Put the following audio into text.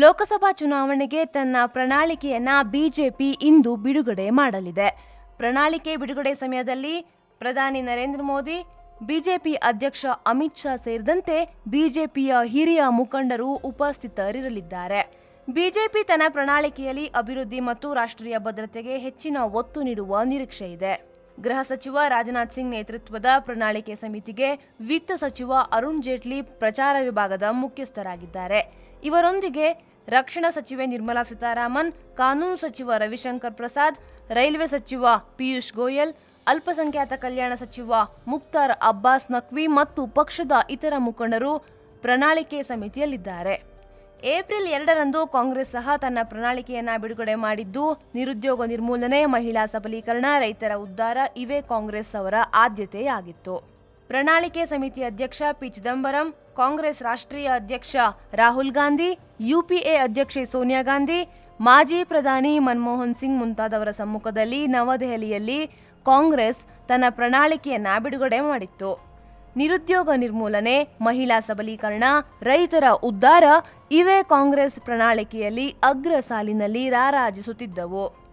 ಲೋಕಸಭಾ ಚುನಾವಣೆಗೆ ತನ್ನ ಪ್ರಣಾಳಿಕೆಯನ್ನ ಬಿಜೆಪಿ ಇಂದು ಬಿಡುಗಡೆ ಮಾಡಲಿದೆ. ಪ್ರಣಾಳಿಕೆ ಬಿಡುಗಡೆ ಸಮಯದಲ್ಲಿ ಪ್ರಧಾನಿ ನರೇಂದ್ರ ಮೋದಿ, ಬಿಜೆಪಿ ಅಧ್ಯಕ್ಷ ಅಮಿತ್ ಶಾ ಸೇರಿದಂತೆ ಬಿಜೆಪಿಯ ಹಿರಿಯ ಮುಖಂಡರು ಉಪಸ್ಥಿತರಿರಲಿದ್ದಾರೆ. ಬಿಜೆಪಿ ತನ್ನ ಪ್ರಣಾಳಿಕೆಯಲ್ಲಿ ಅಭಿವೃದ್ಧಿ ಮತ್ತು ರಾಷ್ಟ್ರೀಯ ಭದ್ರತೆಗೆ ಹೆಚ್ಚಿನ ಒತ್ತು ನೀಡುವ ನಿರೀಕ್ಷೆ ಇದೆ. ಗೃಹ ಸಚಿವ ರಾಜನಾಥ್ ಸಿಂಗ್ ನೇತೃತ್ವದ ಪ್ರಣಾಳಿಕೆ ಸಮಿತಿಗೆ ವಿತ್ತ ಸಚಿವ ಅರುಣ್ ಜೇಟ್ಲಿ ಪ್ರಚಾರ ವಿಭಾಗದ ಮುಖ್ಯಸ್ಥರಾಗಿದ್ದಾರೆ. ಇವರೊಂದಿಗೆ ರಕ್ಷಣಾ ಸಚಿವೆ ನಿರ್ಮಲಾ ಸೀತಾರಾಮನ್, ಕಾನೂನು ಸಚಿವ ರವಿಶಂಕರ್ ಪ್ರಸಾದ್, ರೈಲ್ವೆ ಸಚಿವ ಪಿಯೂಷ್ ಗೋಯಲ್, ಅಲ್ಪಸಂಖ್ಯಾತ ಕಲ್ಯಾಣ ಸಚಿವ ಮುಕ್ತಾರ್ ಅಬ್ಬಾಸ್ ನಕ್ವಿ ಮತ್ತು ಪಕ್ಷದ ಇತರ ಮುಖಂಡರು ಪ್ರಣಾಳಿಕೆ ಸಮಿತಿಯಲ್ಲಿದ್ದಾರೆ. ಏಪ್ರಿಲ್ ಎರಡರಂದು ಕಾಂಗ್ರೆಸ್ ಸಹ ತನ್ನ ಪ್ರಣಾಳಿಕೆಯನ್ನ ಬಿಡುಗಡೆ ಮಾಡಿದ್ದು, ನಿರುದ್ಯೋಗ ನಿರ್ಮೂಲನೆ, ಮಹಿಳಾ ಸಬಲೀಕರಣ, ರೈತರ ಉದ್ಧಾರ ಇವೇ ಕಾಂಗ್ರೆಸ್ ಅವರ ಆದ್ಯತೆಯಾಗಿತ್ತು. ಪ್ರಣಾಳಿಕೆ ಸಮಿತಿ ಅಧ್ಯಕ್ಷ ಪಿ ಚಿದಂಬರಂ, ಕಾಂಗ್ರೆಸ್ ರಾಷ್ಟ್ರೀಯ ಅಧ್ಯಕ್ಷ ರಾಹುಲ್ ಗಾಂಧಿ, ಯುಪಿಎ ಅಧ್ಯಕ್ಷೆ ಸೋನಿಯಾ ಗಾಂಧಿ, ಮಾಜಿ ಪ್ರಧಾನಿ ಮನಮೋಹನ್ ಸಿಂಗ್ ಮುಂತಾದವರ ಸಮ್ಮುಖದಲ್ಲಿ ನವದೆಹಲಿಯಲ್ಲಿ ಕಾಂಗ್ರೆಸ್ ತನ್ನ ಪ್ರಣಾಳಿಕೆಯನ್ನ ಬಿಡುಗಡೆ ಮಾಡಿತ್ತು. ನಿರುದ್ಯೋಗ ನಿರ್ಮೂಲನೆ, ಮಹಿಳಾ ಸಬಲೀಕರಣ, ರೈತರ ಉದ್ಧಾರ ಇವೇ ಕಾಂಗ್ರೆಸ್ ಪ್ರಣಾಳಿಕೆಯಲ್ಲಿ ಅಗ್ರ ಸಾಲಿನಲ್ಲಿ ರಾರಾಜಿಸುತ್ತಿದ್ದವು.